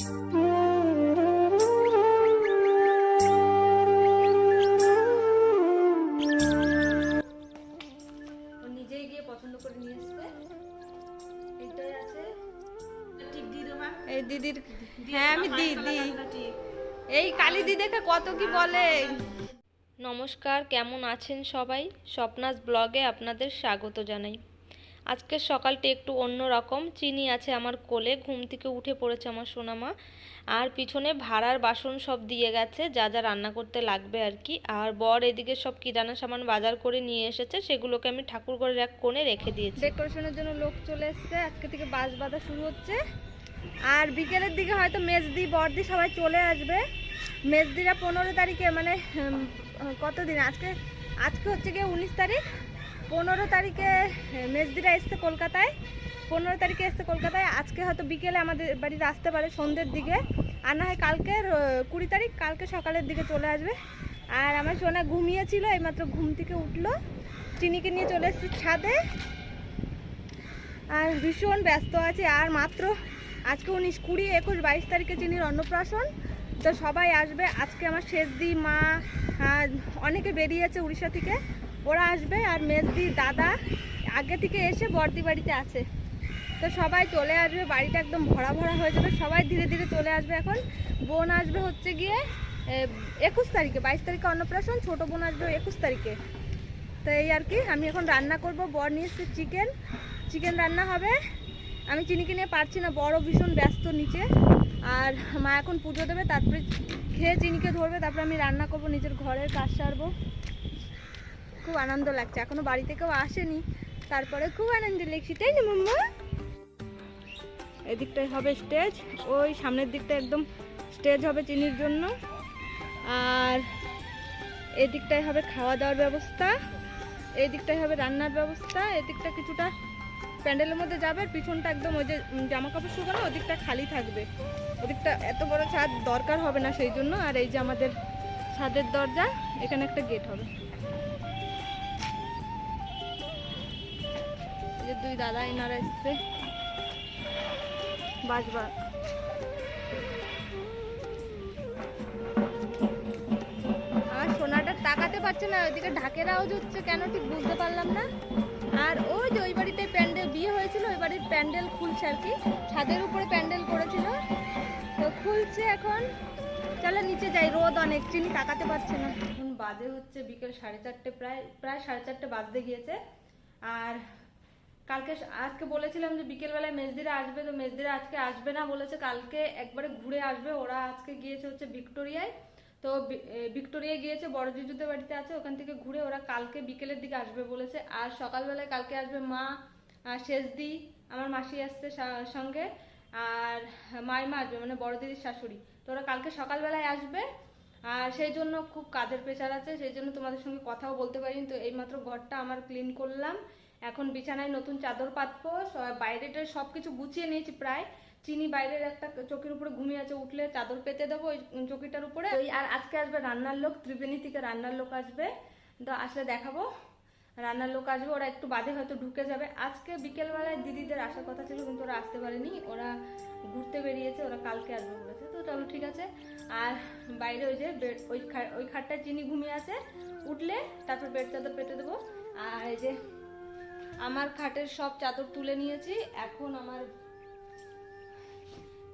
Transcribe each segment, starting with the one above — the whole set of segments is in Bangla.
ও নিজেই গিয়ে পছন্দ করে নিয়ে এসছে। এইটাই আছে। ঠিক দিয়ে দেবা এই দিদির হ্যাঁ আমি দিই এই কালী দিদিকে কত কি বলে? নমস্কার কেমন আছেন সবাই? স্বপ্নাস ব্লগে আপনাদের স্বাগত জানাই। আজকের সকালটা একটু অন্য রকম চিনি আছে আমার কোলে ঘুম থেকে উঠে পড়েছে আমার সোনামা। আর পিছনে ভাড়ার বাসন সব দিয়ে গেছে যা যা রান্না করতে লাগবে আর কি। আর বর এদিকে সব কিরানা সামান বাজার করে নিয়ে এসেছে সেগুলোকে আমি ঠাকুর ঘরের এক কোণে রেখে দিয়েছি। ডেকোরেশনের জন্য লোক চলে এসছে আজকে থেকে বাঁশ বাঁধা শুরু হচ্ছে। আর বিকেলের দিকে হয়তো মেজদি বর্দি সবাই চলে আসবে। মেজদিরা পনেরো তারিখে মানে উম, কত দিন আজকে আজকে হচ্ছে গিয়ে উনিশ তারিখ। পনেরো তারিখে মেজদিরা এসছে কলকাতায়। পনেরো তারিখে এসছে কলকাতায়। আজকে হয়তো বিকেলে আমাদের বাড়িতে আসতে পারে সন্ধ্যের দিকে। আর না হয় কালকে কুড়ি তারিখ, কালকে সকালের দিকে চলে আসবে। আর আমার সোনা ঘুমিয়েছিল, এইমাত্র ঘুম থেকে উঠল। চিনিকে নিয়ে চলে এসছে ছাদে। আর ভীষণ ব্যস্ত আছে, আর মাত্র আজকে উনিশ, কুড়ি, একুশ, বাইশ তারিখে চিনির অন্নপ্রাশন তো সবাই আসবে। আজকে আমার শেষদি মা আর অনেকে বেরিয়েছে উড়িষ্যা থেকে। ওরা আসবে আর মেজদি দাদা আগে থেকে এসে বর্দি বাড়িতে আছে। তো সবাই চলে আসবে, বাড়িটা একদম ভরা ভরা হয়ে যাবে। সবাই ধীরে ধীরে চলে আসবে এখন। বোন আসবে হচ্ছে গিয়ে একুশ তারিখে, বাইশ তারিখে অন্নপ্রাশন, ছোটো বোন আসবে একুশ তারিখে। তো এই আর কি, আমি এখন রান্না করব, বর নিয়ে চিকেন। চিকেন রান্না হবে। আমি চিনিকে নিয়ে পারছি না, বড় ভীষণ ব্যস্ত নিচে। আর মা এখন পুজো দেবে, তারপরে খেয়ে চিনিকে ধরবে, তারপরে আমি রান্না করব, নিজের ঘরের কাজ সারবো। খুব আনন্দ লাগছে। এখনও বাড়ি থেকেও আসেনি। তারপরে খুব আনন্দ লাগছে, তাই না, মাম্মা? এদিকটাই হবে স্টেজ। ওই সামনের দিকটা একদম স্টেজ হবে চিনির জন্য। আর এদিকটাই হবে খাওয়া দাওয়ার ব্যবস্থা। এই দিকটাই হবে রান্নার ব্যবস্থা। এদিকটা কিছুটা প্যান্ডেলের মধ্যে যাবে পিছনটা একদম ওই যে জামা কাপড় শুকানো, ওদিকটা খালি থাকবে। ওদিকটা এত বড় ছাদ দরকার হবে না সেই জন্য। আর এই যে আমাদের ছাদের দরজা, এখানে একটা গেট হবে। যে দুই দাদা এনারা এসছে। বাজবা আমার সোনাটা তাকাতে পারছে না, ওইদিকে হচ্ছে, কেন ঠিক বুঝতে পারলাম না। আর ওই যে ওই প্যান্ডেল, বিয়ে হয়েছিল, ওই বাড়ির প্যান্ডেল খুলছে আর কি। ছাদের উপরে প্যান্ডেল করেছিল। তো খুলছে এখন। নিচে যাই, রোদ অনেক তাকাতে পারছে না। বাজে হচ্ছে বিকেল সাড়ে চারটে, প্রায় প্রায় সাড়ে চারটে বাজতে গিয়েছে। আর কালকে আজকে বলেছিলাম যে বিকেলবেলায় মেজদিরা আসবে, তো মেজদিরা আজকে আসবে না বলেছে। কালকে একবারে ঘুরে আসবে। ওরা আজকে গিয়েছে হচ্ছে ভিক্টোরিয়ায়। তো ভিক্টোরিয়ায় গিয়েছে, বড় জিজুদের বাড়িতে আছে, ওখান থেকে ঘুরে ওরা কালকে বিকেলের দিকে আসবে বলেছে। আর সকালবেলায় কালকে আসবে মা শেষদি আমার মাসি আসছে সঙ্গে। আর মাইমা আসবে মানে বড় দিদির শাশুড়ি। তো ওরা কালকে সকালবেলায় আসবে। আর সেই জন্য খুব কাজের প্রেশার আছে, সেই জন্য তোমাদের সঙ্গে কথাও বলতে পারিনি। তো এইমাত্র ঘরটা আমার ক্লিন করলাম। এখন বিছানায় নতুন চাদর পাতবো বাইরেটা সব কিছু গুছিয়ে নিয়েছি প্রায়। চিনি বাইরের একটা চকির উপরে ঘুমিয়ে আছে, উঠলে চাদর পেতে দেবো ওই চকিটার উপরে। আর আজকে আসবে রান্নার লোক, ত্রিবেণী থেকে রান্নার লোক আসবে। তো আসলে দেখাবো। রান্নার লোক আসবে, ওরা একটু বাদে হয়তো ঢুকে যাবে। আজকে বিকেলবেলায় দিদিদের আসার কথা ছিল, কিন্তু ওরা আসতে পারেনি। ওরা ঘুরতে বেরিয়েছে, ওরা কালকে আসবে বলেছে। তো চলো ঠিক আছে। আর বাইরে ওই যে বেড ওই ওই খাটটায় চিনি ঘুমিয়ে আছে। উঠলে তারপর বেড চাদর পেতে দেবো। আর এই যে আমার খাটের সব চাদর তুলে নিয়েছি। এখন আমার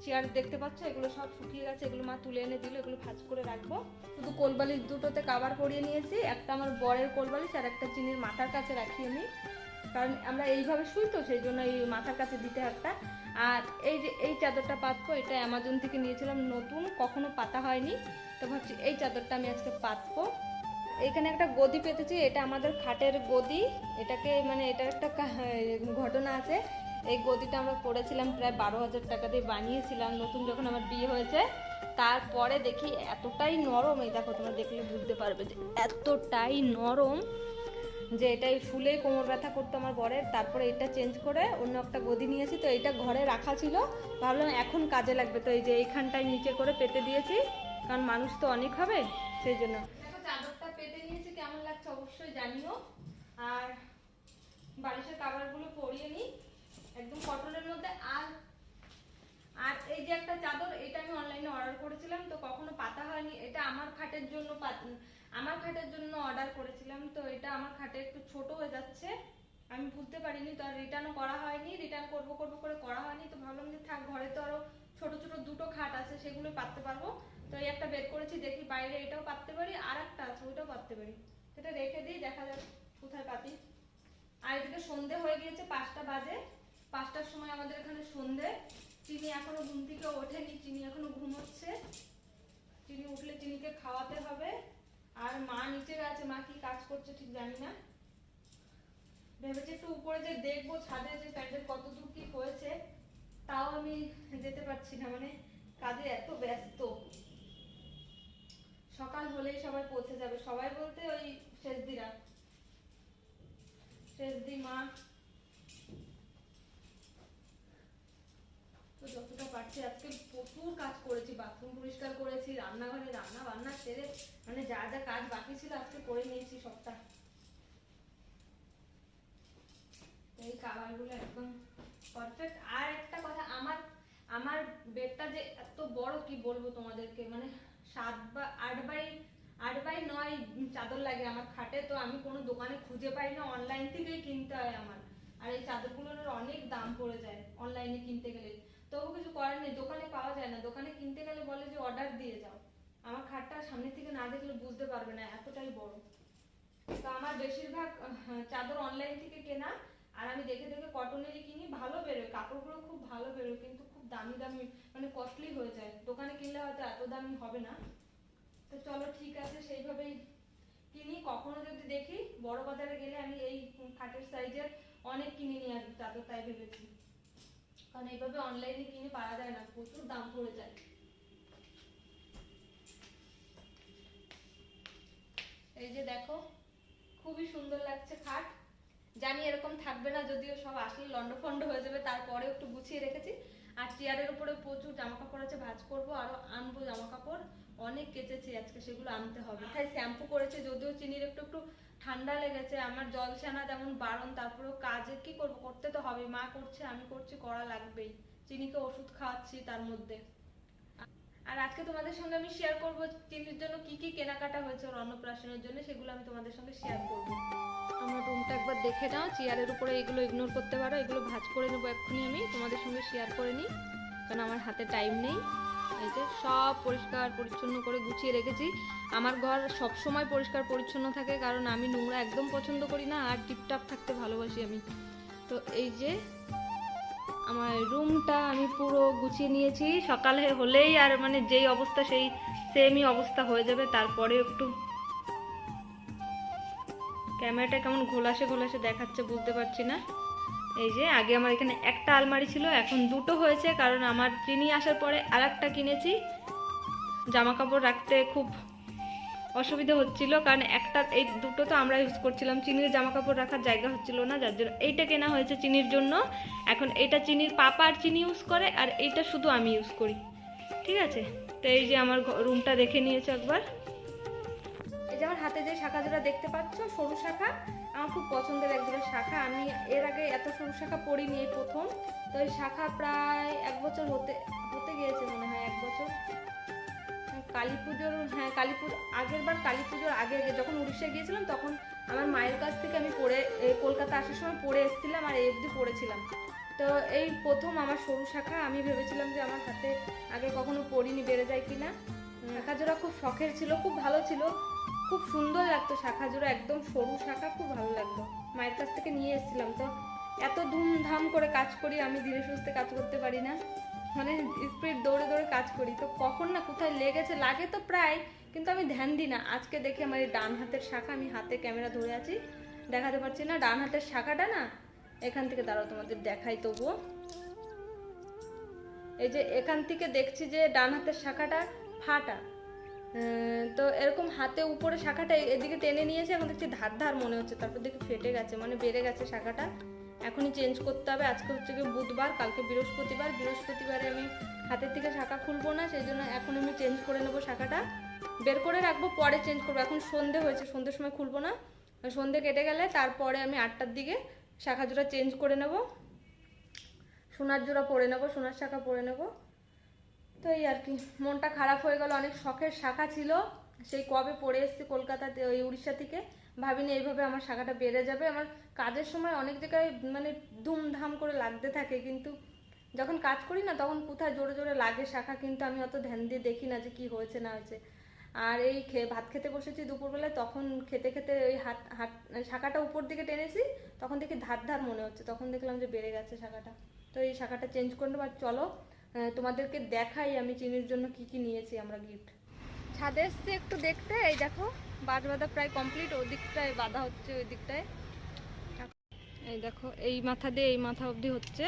চেয়ার দেখতে পাচ্ছ? এগুলো সব শুকিয়ে গেছে। এগুলো মা তুলে এনে দিল। এগুলো ভাজ করে রাখব। শুধু কোলবালিশ দুটোতে কাবার করিয়ে নিয়েছি। একটা আমার বরের কোলবালিশ আর একটা চিনির মাথার কাছে রাখি আমি কারণ আমরা এইভাবে শুই তো, সেই জন্য এই মাথার কাছে দিতে একটা। আর এই যে এই চাদরটা পাতবো, এটা অ্যামাজন থেকে নিয়েছিলাম নতুন, কখনো পাতা হয়নি। তো ভাবছি এই চাদরটা আমি আজকে পাতবো। এখানে একটা গদি পেতেছি, এটা আমাদের খাটের গদি। এটাকে মানে এটার একটা ঘটনা আছে। এই গদিটা আমরা করেছিলাম প্রায় বারো হাজার টাকা দিয়ে বানিয়েছিলাম, নতুন যখন আমার বিয়ে হয়েছে। তারপরে দেখি এতটাই নরম, এই দেখো তোমরা দেখলে বুঝতে পারবে যে এতটাই নরম যে এটাই ফুলে কোমর ব্যথা করতো আমার বরের। তারপরে এটা চেঞ্জ করে অন্য একটা গদি নিয়েছি, তো এটা ঘরে রাখা ছিল। ভাবলাম এখন কাজে লাগবে, তো এই যে এইখানটায় নিচে করে পেতে দিয়েছি, কারণ মানুষ তো অনেক হবে, সেই জন্য দেখো চাদরটা পেতে নিয়েছি কেমন লাগছে অবশ্যই জানিও। আর বালিশের কাভারগুলো পরিয়ে নিই। একদম কটনের মধ্যে। আর আর এই যে একটা চাদর, এটা আমি অনলাইনে অর্ডার করেছিলাম, তো কখনো পাতা হয়নি। এটা আমার খাটের জন্য আমার খাটের জন্য অর্ডার করেছিলাম, তো এটা আমার খাটে একটু ছোট হয়ে যাচ্ছে। আমি বুঝতে পারিনি, তো আর রিটার্নও করা হয়নি। রিটার্ন করব করব করে করা হয়নি। তো ভাবলাম যে থাক, ঘরে তো আরও ছোট ছোট দুটো খাট আছে সেগুলো পাততে পারব। তো এই একটা বের করেছি, দেখি বাইরে এটাও পাততে পারি আর একটা আছে, ওইটাও পাততে পারি। সেটা রেখে দিই, দেখা যাক কোথায় পাতি। আর এদিকে সন্ধে হয়ে গিয়েছে পাঁচটা বাজে। পাঁচটার সময় আমাদের এখানে সন্ধে। চিনি এখনও ঘুম থেকে ওঠেনি, চিনি এখনও ঘুমোচ্ছে। চিনি উঠলে চিনিকে খাওয়াতে হবে। আর মা নিচে গেছে, মা কি কাজ করছে ঠিক জানি না। ভেবেছি একটু উপরে যে দেখব ছাদে যে প্যান্ডেল কত দূর কি হয়েছে, তাও আমি যেতে পারছি না মানে কাজে এত ব্যস্ত। সকাল হলেই সবাই পৌঁছে যাবে। সবাই বলতে ওই শেষ দিরা। শেষ দি মা। তো যতটা পারছি, আজকে প্রচুর কাজ করেছি বাথরুম পরিষ্কার করেছি, রান্নাঘরে রান্না বান্না সেরে মানে যা যা কাজ বাকি ছিল আজকে করে নিয়েছি সবটা। এই কালারগুলো একদম পারফেক্ট আর একটা কথা, আমার আমার বেডটা যে এত বড় কি বলব তোমাদেরকে? মানে সাত বা আট বাই আট বাই নয়, চাদর লাগে আমার খাটে, তো আমি কোনো দোকানে খুঁজে পাই না অনলাইন থেকেই কিনতে হয় আমার। আর এই চাদরগুলোর অনেক দাম পড়ে যায় অনলাইনে কিনতে গেলে। তবু কিছু করার নেই, দোকানে পাওয়া যায় না। দোকানে কিনতে গেলে বলে যে অর্ডার দিয়ে যাও। আমার খাটটা সামনে থেকে না দেখলে বুঝতে পারবে না, এতটাই বড়। তো আমার বেশিরভাগ চাদর অনলাইন থেকে কেনা, আর আমি দেখে দেখে কটনেরই কিনি। ভালো বেরোয়, কাপড়গুলো খুব ভালো বেরোয়, কিন্তু খুব দামি দামি মানে কস্টলি হয়ে যায়। দোকানে কিনলে হয়তো এত দামি হবে না। তো চলো ঠিক আছে, সেইভাবেই কিনি। কখনো যদি দেখি, বড় বাজারে গেলে আমি এই খাটের সাইজের অনেক কিনে নিয়ে আসব চাদর তাই ভেবেছি। কারণ এইভাবে অনলাইনে কিনে পাওয়া যায় না, প্রচুর দাম পড়ে যায়। এই যে দেখো, খুবই সুন্দর লাগছে খাট। জানি এরকম থাকবে না, যদিও সব আসলে লন্ডফন্ড হয়ে যাবে, তারপরেও একটু গুছিয়ে রেখেছি। আর চেয়ারের উপরে প্রচুর জামা কাপড় আছে, ভাজ করব, আরও আনব জামা কাপড় অনেক কেচেছি, আজকে সেগুলো আনতে হবে। তাই শ্যাম্পু করেছে, যদিও চিনির একটু একটু ঠান্ডা লেগেছে, আমার জল ছানা যেমন বারণ, তারপরেও কাজে কি করব? করতে তো হবে মা করছে, আমি করছি, করা লাগবেই। চিনিকে ওষুধ খাওয়াচ্ছি তার মধ্যে। আর আজকে তোমাদের সঙ্গে আমি শেয়ার করব, চিনির জন্য কি কি কেনাকাটা হয়েছে ওর অন্নপ্রাশনের জন্য, সেগুলো আমি তোমাদের সঙ্গে শেয়ার করব। আমার রুমটা একবার দেখে নাও চেয়ারের উপরে এগুলো ইগনোর করতে পারো, এগুলো ভাঁজ করে নেব এক্ষুনি আমি, তোমাদের সঙ্গে শেয়ার করে নিই, কারণ আমার হাতে টাইম নেই। এই যে সব পরিষ্কার পরিচ্ছন্ন করে গুছিয়ে রেখেছি। আমার ঘর সব সময় পরিষ্কার পরিচ্ছন্ন থাকে, কারণ আমি নোংরা একদম পছন্দ করি না আর টিপটাপ থাকতে ভালোবাসি আমি। তো এই যে আমার রুমটা আমি পুরো গুছিয়ে নিয়েছি। সকালে হলেই আর মানে যেই অবস্থা সেই সেমই অবস্থা হয়ে যাবে, তারপরে একটু ক্যামেরাটা কেমন ঘোলাসে ঘোলাসে দেখাচ্ছে, বুঝতে পারছি না। এই যে, আগে আমার এখানে একটা আলমারি ছিল, এখন দুটো হয়েছে, কারণ আমার চিনি আসার পরে আর একটা কিনেছি। জামা কাপড় রাখতে খুব অসুবিধা হচ্ছিল, কারণ একটা, এই দুটো তো আমরা ইউজ করছিলাম। চিনির জামা কাপড় রাখার জায়গা হচ্ছিল না, যার জন্য এইটা কেনা হয়েছে চিনির জন্য। এখন এইটা চিনির পাপা আর চিনি ইউজ করে, আর এইটা শুধু আমি ইউজ করি। ঠিক আছে? তো এই যে আমার রুমটা দেখে নিয়েছো একবার। এই যে আমার হাতে যে শাখা যেটা দেখতে পাচ্ছ, সরু শাখা আমার খুব পছন্দের এক ধরনের শাখা। আমি এর আগে এত সরু শাখা পড়িনি এই প্রথম। তো এই শাখা প্রায় এক বছর হতে হতে গিয়েছে মনে হয়, এক বছর। কালী পুজোর হ্যাঁ কালী পুজো আগের বার কালী পুজোর আগে আগে যখন উড়িষ্যা গিয়েছিলাম, তখন আমার মায়ের কাছ থেকে আমি পড়ে কলকাতা আসার সময় পড়ে এসেছিলাম আর এই অবধি পড়েছিলাম। তো এই প্রথম আমার সরু শাখা। আমি ভেবেছিলাম যে আমার হাতে আগে কখনো পড়িনি, বেড়ে যায় কিনা। শাখা জোড়া খুব শখের ছিল, খুব ভালো ছিল। খুব সুন্দর লাগতো শাখা জোড়া একদম সরু শাখা, খুব ভালো লাগতো। মায়ের কাছ থেকে নিয়ে এসেছিলাম তো। এত ধুমধাম করে কাজ করি, আমি ধীরে সুস্থে কাজ করতে পারি না। মানে স্পিড দৌড়ে দৌড়ে কাজ করি। তো কখন না কোথায় লেগেছে, লাগে তো প্রায়, কিন্তু আমি ধ্যান দিই না। আজকে দেখে আমার এই ডান হাতের শাখা, আমি হাতে ক্যামেরা ধরে আছি। দেখাতে পারছি না, ডান হাতের শাখাটা না, এখান থেকে দাঁড়াও তোমাদের দেখাই তবুও। এই যে এখান থেকে দেখছি যে ডান হাতের শাখাটা ফাটা। তো এরকম হাতে উপরে শাখাটা এদিকে টেনে নিয়েছে, এখন দেখছি ধার ধার মনে হচ্ছে, তারপর দেখি ফেটে গেছে মানে বেড়ে গেছে শাখাটা। এখনই চেঞ্জ করতে হবে, আজকে হচ্ছে কি বুধবার, কালকে বৃহস্পতিবার, বৃহস্পতিবারে আমি হাতের থেকে শাখা খুলবো না, সেই জন্য এখন আমি চেঞ্জ করে নেব শাখাটা। বের করে রাখব, পরে চেঞ্জ করব, এখন সন্ধে হয়েছে সন্ধ্যের সময় খুলবো না। সন্ধে কেটে গেলে তারপরে আমি আটটার দিকে শাখা জোড়া চেঞ্জ করে নেব। সোনার জোড়া পরে নেব, সোনার শাখা পরে নেব। তো এই আর কি, মনটা খারাপ হয়ে গেল, অনেক শখের শাখা ছিল। সেই কবে পড়ে এসেছি কলকাতাতে, ওই উড়িষ্যা থেকে। ভাবিনি এইভাবে আমার শাখাটা বেড়ে যাবে। আমার কাজের সময় অনেক জায়গায় মানে ধুমধাম করে লাগতে থাকে, কিন্তু যখন কাজ করি না, তখন কোথায় জোরে জোরে লাগে শাখা, কিন্তু আমি অত ধ্যান দিয়ে দেখি না যে কি হয়েছে, না হয়েছে। আর এই খেয়ে ভাত খেতে বসেছি দুপুরবেলায়, তখন খেতে খেতে ওই হাত হাত, শাখাটা উপর দিকে টেনেছি, তখন দেখি ধার ধার মনে হচ্ছে, তখন দেখলাম যে বেড়ে গেছে শাখাটা। তো এই শাখাটা চেঞ্জ করে নেব, আর চলো তোমাদেরকে দেখাই আমি চিনির জন্য কি কি নিয়েছি আমরা গিফট ছাদে এসছে একটু দেখতে এই দেখো বাঁশ বাঁধা প্রায় কমপ্লিট ওই দিকটায় বাঁধা হচ্ছে ওই দিকটায় এই দেখো এই মাথা দিয়ে এই মাথা অবধি হচ্ছে।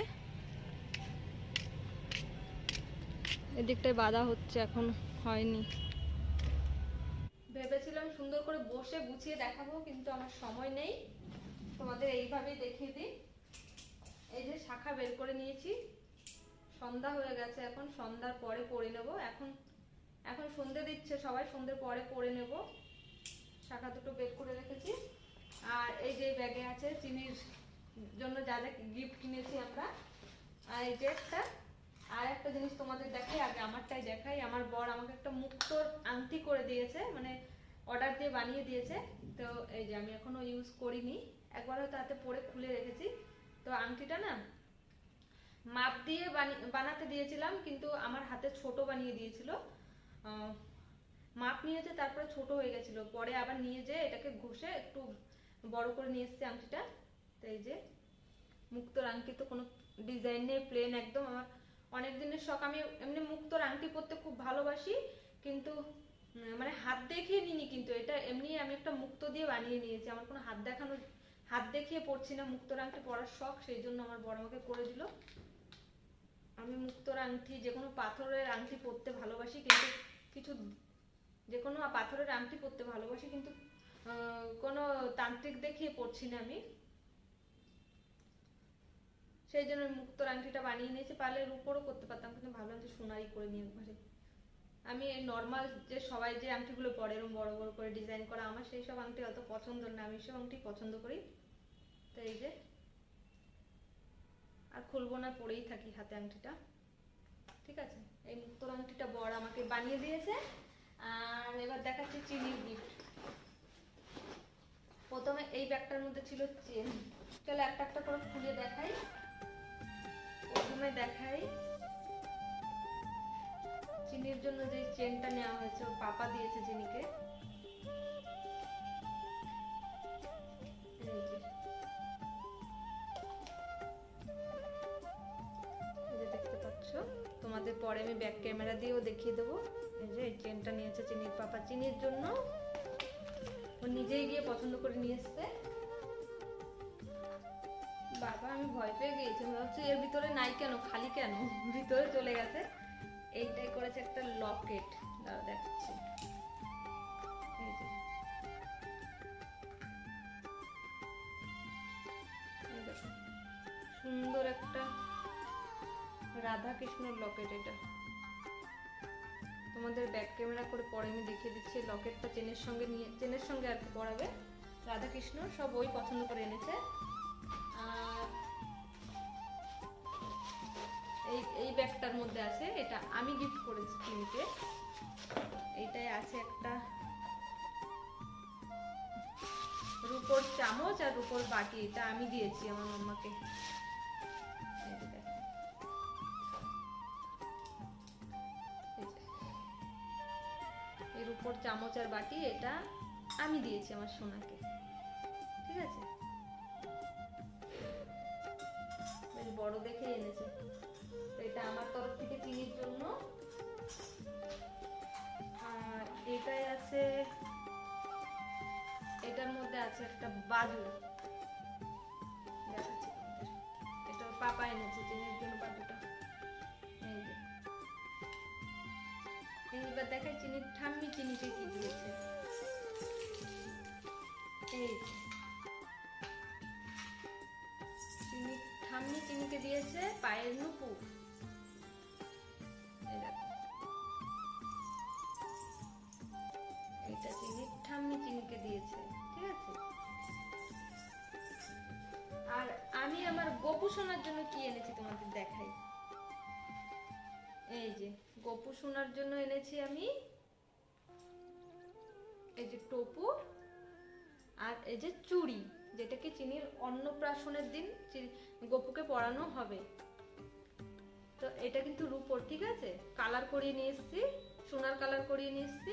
এদিকটায় বাঁধা হচ্ছে এখন হয়নি। ভেবেছিলাম সুন্দর করে বসে গুছিয়ে দেখাবো কিন্তু আমার সময় নেই। তোমাদের এইভাবেই দেখিয়ে দিই। এই যে শাখা বের করে নিয়েছি। সন্ধ্যা হয়ে গেছে, এখন সন্ধ্যার পরে পরে নেব। এখন এখন সন্ধে দিচ্ছে সবাই, সন্ধ্যের পরে পরে নেব। শাখা দুটো বের করে রেখেছি। আর এই যে ব্যাগে আছে চিনির জন্য যা যা গিফট কিনেছি আমরা, আর এই যে একটা, আর একটা জিনিস তোমাদের দেখাই, আগে আমারটাই দেখাই। আমার বর আমাকে একটা মুক্তোর আংটি করে দিয়েছে মানে অর্ডার দিয়ে বানিয়ে দিয়েছে। তো এই যে আমি এখনও ইউজ করিনি। একবার হয়তো হাতে পরে খুলে রেখেছি। তো আংটিটা না মাপ দিয়ে বানি- বানাতে দিয়েছিলাম, কিন্তু আমার হাতে ছোট বানিয়ে দিয়েছিল। মাপ নিয়েছে, তারপরে ছোট হয়ে গেছিল। পরে আবার নিয়ে যেয়ে এটাকে ঘষে একটু বড় করে নিয়ে এসেছে আংটিটা। তো এই যে, মুক্তোর আংটি তো কোনো ডিজাইন নেই প্লেন একদম আমার। অনেক দিনের শখ, আমি এমনি মুক্তোর আংটি পরতে খুব ভালোবাসি, কিন্তু মানে হাত দেখিয়ে নিনি কিন্তু এটা এমনি আমি একটা মুক্তো দিয়ে বানিয়ে নিয়েছি। আমার কোনো হাত দেখানো হাত দেখিয়ে পড়ছি না মুক্তোর আংটি পরার শখ, সেই জন্য আমার বড় আমাকে করে দিল। আমি মুক্তোর আংটি, যে কোনো পাথরের আংটি পরতে ভালোবাসি, কিন্তু কিছু যে কোনো পাথরের আংটি পরতে ভালোবাসি, কিন্তু কোনো তান্ত্রিক দেখিয়ে পড়ছি না আমি। সেই জন্য আমি মুক্তোর আংটিটা বানিয়ে নিয়েছি পারলে উপরও করতে পারতাম, কিন্তু ভাবলাম যে সোনারই করে নিয়ে একবারে। আমি নর্মাল যে সবাই যে আংটিগুলো পরে এরকম বড় বড় করে ডিজাইন করা, আমার সেই সব আংটি অত পছন্দ না, আমি সব আংটি পছন্দ করি। তো এই যে আর খুলবো না, পরেই থাকি হাতে আংটিটা। ঠিক আছে? এই মুক্তোর আংটিটা বড় আমাকে বানিয়ে দিয়েছে। আর এবার দেখাচ্ছি চিনির গিফট প্রথমে এই ব্যাগটার মধ্যে ছিল চেন। চলো একটা একটা করে খুলে দেখাই। প্রথমে দেখাই চিনির জন্য যে চেনটা নেওয়া হয়েছে পাপা দিয়েছে চিনিকে। পরে আমি ব্যাক ক্যামেরা দিয়েও দেখিয়ে দেবো। এই যে, এই চেনটা নিয়েছে চিনির পাপা। চিনির জন্য ও নিজেই গিয়ে পছন্দ করে নিয়ে এসছে। বাবা, আমি ভয় পেয়ে গিয়েছি। ভাবছি এর ভিতরে নাই কেন, খালি কেন? ভিতরে চলে গেছে। এইটাই করেছে একটা লকেট। দাঁড়া দেখাচ্ছি। রাধা কৃষ্ণর লকেট এটা। তোমাদের ব্যাক ক্যামেরা করে পরে আমি দেখিয়ে দিচ্ছি লকেটটা চেনের সঙ্গে নিয়ে, চেনের সঙ্গে আর কি পরাবে। রাধা কৃষ্ণ সব ওই পছন্দ করে এনেছে। আর এই এই ব্যাগটার মধ্যে আছে, এটা আমি গিফট করেছি চিনিকে এইটাই আছে একটা রুপোর চামচ আর রুপোর বাটি, এটা আমি দিয়েছি আমার মাম্মাকে। এর উপর চামচ আর বাটি, এটা আমি দিয়েছি আমার সোনাকে। ঠিক আছে? বেশ বড় দেখে এনেছে। এটা আমার তরফ থেকে চিনির জন্য। আর এটাই আছে, এটার মধ্যে আছে একটা বাজু। এটা পাপা এনেছে, চিনির জন্য বাজুটা এইবার দেখাই চিনির ঠাম্মি চিনিকে কি দিয়েছে। এই। চিনি, ঠাম্মি চিনিকে দিয়েছে পায়ের দেখো। এটা চিনির ঠাম্মি চিনিকে দিয়েছে, ঠিক আছে? আর আমি আমার গোপু সোনার জন্য কি এনেছি তোমাদের দেখাই। এই যে। গপু শোনার জন্য এনেছি আমি। এই যে টোপু আর এই যে চুড়ি, যেটাকে চিনির অন্নপ্রাশনের দিন গপুকে পরানো হবে। তো এটা কিন্তু রূপোর, ঠিক আছে? কালার করিয়ে নিয়ে এসেছি, সোনার কালার করিয়ে নিয়ে এসছি,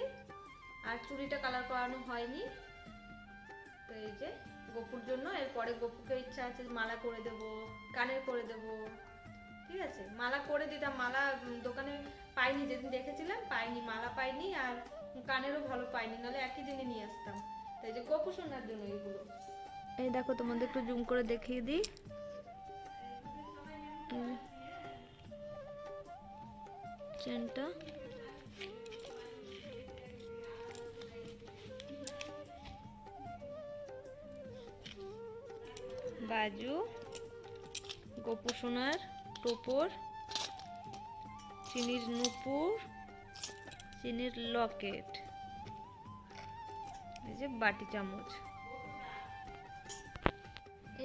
আর চুড়িটা কালার করানো হয়নি। তো এই যে গপুর জন্য, এরপরে গপুকে ইচ্ছা আছে মালা করে দেব, কানের করে দেব, ঠিক আছে? মালা করে দিতাম, মালা দোকানে পাইনি, যেদিন দেখেছিলাম পাইনি, মালা পাইনি আর কানেরও ভালো পাইনি, নাহলে একই দিনে নিয়ে আসতাম। তাই যে গপু শোনার জন্য এইগুলো এই দেখো, তোমাদের একটু জুম করে দেখিয়ে দিই। চেনটা। বাজু, গোপু সোনার টোপর। চিনির নুপুর, চিনির লকেট, এই যে বাটি চামচ।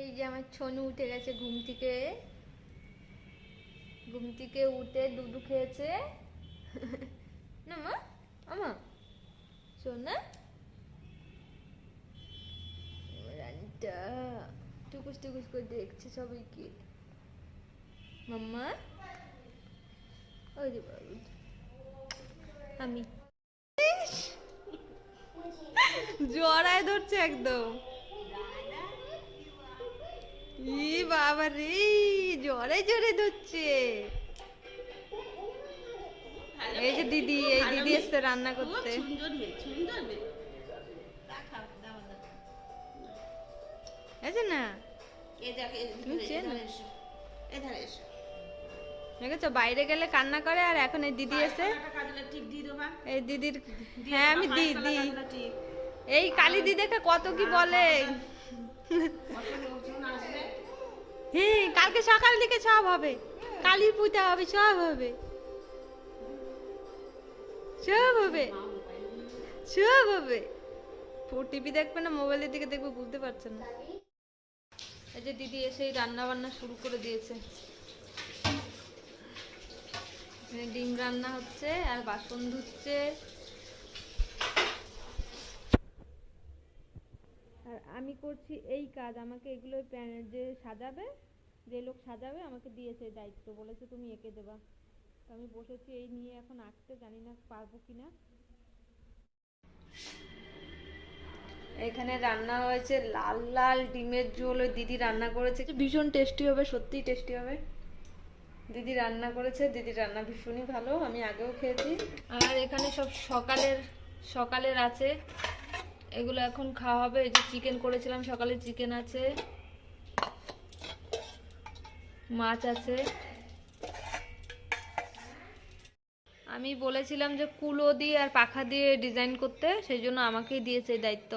এই যে আমার ছনু উঠে গেছে ঘুম থেকে। ঘুম থেকে উঠে দুধু খেয়েছে। না মা আমা সোনা রানীটা টুকুস টুকুস করে দেখছে সবাইকে। মাম্মা ওই যে আমি জড়ায় ধরছে একদম ই বাবা রে জড়ে জড়ে ধরছে এই যে দিদি এই দিদি এসছে রান্না করতে না এই দেখ, এই তুমি ধারে, চেনো? এসো। এধারে এসো। দেখেছ? বাইরে গেলে কান্না করে আর এখন এই দিদি এসে দেবা। এই দিদির হ্যাঁ আমি টিপ। এই কালী দিদিকে কত কি বলে? হ্যাঁ কালকে সকাল দিকে সব হবে। কালী পূজা হবে সব হবে। সব হবে। সব হবে। টিভি দেখবে না মোবাইলের দিকে দেখবে বুঝতে পারছে না। এই যে দিদি এসে রান্না বান্না শুরু করে দিয়েছে। ডিম রান্না হচ্ছে আর বাসন ধুচ্ছে। আর আমি করছি এই কাজ আমাকে এগুলো যে সাজাবে যে লোক সাজাবে আমাকে দিয়েছে দায়িত্ব বলেছে তুমি এঁকে দেবা। তো আমি বসেছি এই নিয়ে এখন আঁকতে জানি না পারব কিনা। এখানে রান্না হয়েছে লাল লাল ডিমের ঝোল ওই দিদি রান্না করেছে। ভীষণ টেস্টি হবে সত্যিই টেস্টি হবে। দিদি রান্না করেছে, দিদি রান্না ভীষণই ভালো, আমি আগেও খেয়েছি। আর এখানে সব সকালের সকালের আছে। এগুলো এখন খাওয়া হবে, এই যে চিকেন করেছিলাম, সকালে চিকেন আছে। মাছ আছে। আমি বলেছিলাম যে কুলো দিয়ে আর পাখা দিয়ে ডিজাইন করতে, সেই জন্য আমাকেই দিয়েছে এই দায়িত্ব।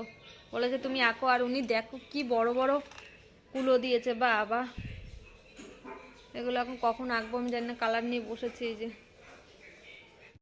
বলেছে, তুমি আঁকো আর উনি দেখো কি বড় বড় কুলো দিয়েছে বা বা এগুলো এখন কখন আঁকবো আমি জানি না কালার নিয়ে বসেছি এই যে।